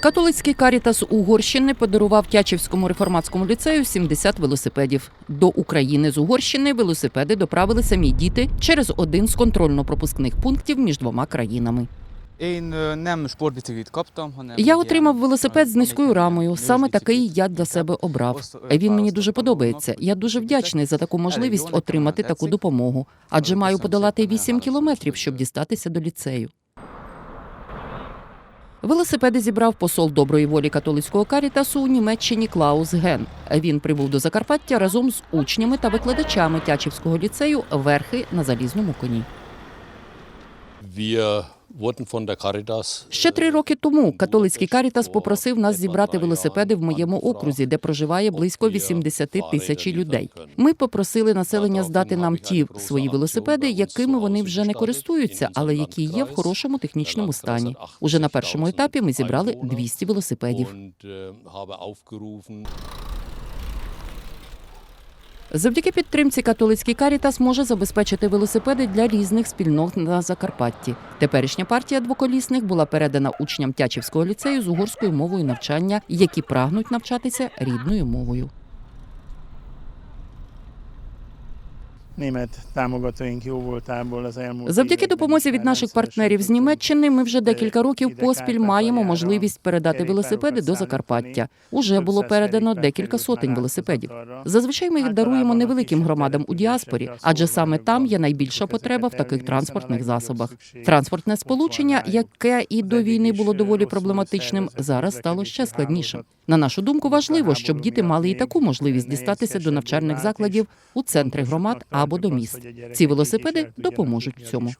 Католицький карітас Угорщини подарував Тячівському реформатському ліцею 70 велосипедів. До України з Угорщини велосипеди доправили самі діти через один з контрольно-пропускних пунктів між двома країнами. Hanem Я отримав велосипед з низькою рамою. Саме такий я для себе обрав. Він мені дуже подобається. Я дуже вдячний за таку можливість отримати таку допомогу, адже маю подолати 8 кілометрів, щоб дістатися до ліцею. Велосипеди зібрав посол доброї волі католицького карітасу у Німеччині Клаус Ген. Він прибув до Закарпаття разом з учнями та викладачами Тячівського ліцею верхи на залізному коні. Wir Ще три роки тому католицький карітас попросив нас зібрати велосипеди в моєму окрузі, де проживає близько 80 тисяч людей. Ми попросили населення здати нам ті свої велосипеди, якими вони вже не користуються, але які є в хорошому технічному стані. Уже на першому етапі ми зібрали 200 велосипедів. Завдяки підтримці католицький карітас може забезпечити велосипеди для різних спільнот на Закарпатті. Теперішня партія двоколісних була передана учням Тячівського ліцею з угорською мовою навчання, які прагнуть навчатися рідною мовою. Завдяки допомозі від наших партнерів з Німеччини ми вже декілька років поспіль маємо можливість передати велосипеди до Закарпаття. Уже було передано декілька сотень велосипедів. Зазвичай ми їх даруємо невеликим громадам у діаспорі, адже саме там є найбільша потреба в таких транспортних засобах. Транспортне сполучення, яке і до війни було доволі проблематичним, зараз стало ще складнішим. На нашу думку, важливо, щоб діти мали і таку можливість дістатися до навчальних закладів у центри громад або до міст. Ці велосипеди допоможуть в цьому.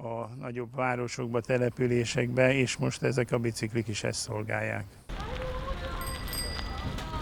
A nagyobb városokba, településekbe, és most ezek a biciklik is ezt szolgálják.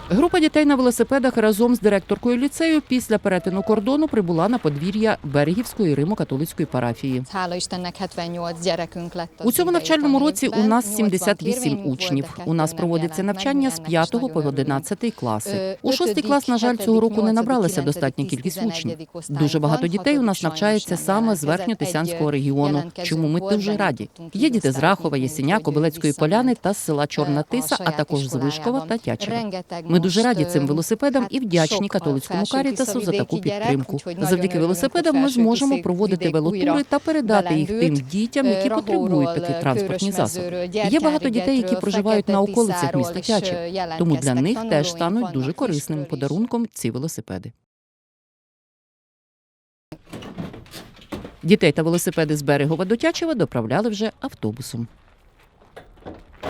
Група дітей на велосипедах разом з директоркою ліцею після перетину кордону прибула на подвір'я Берегівської Римо-католицької парафії. Hála Istennek 78 gyerekünk lett az У цьому навчальному році у нас 80 78 учнів. У нас проводиться навчання з mindennek 5 по nagyon 11 класи. У шостий клас, на жаль, цього року не набралася достатня кількість учнів. Дуже багато дітей у нас навчається саме з верхньотисянського регіону. Чому ми дуже раді? Є діти з Рахова, Єсеня, Кобилецької поляни та з села Чорна Тиса, а також з Вишкова та. Тячева. Ми дуже раді цим велосипедам і вдячні католицькому карітасу за таку підтримку. Завдяки велосипедам ми зможемо проводити велотури та передати їх тим дітям, які Е, потребують Rahóról, такі транспортні засоби. Є багато дітей, які проживають на околицях міста Тячів, тому для них теж стануть дуже корисним подарунком ці велосипеди. Дітей та велосипеди з берегова до Тячева доправляли вже автобусом.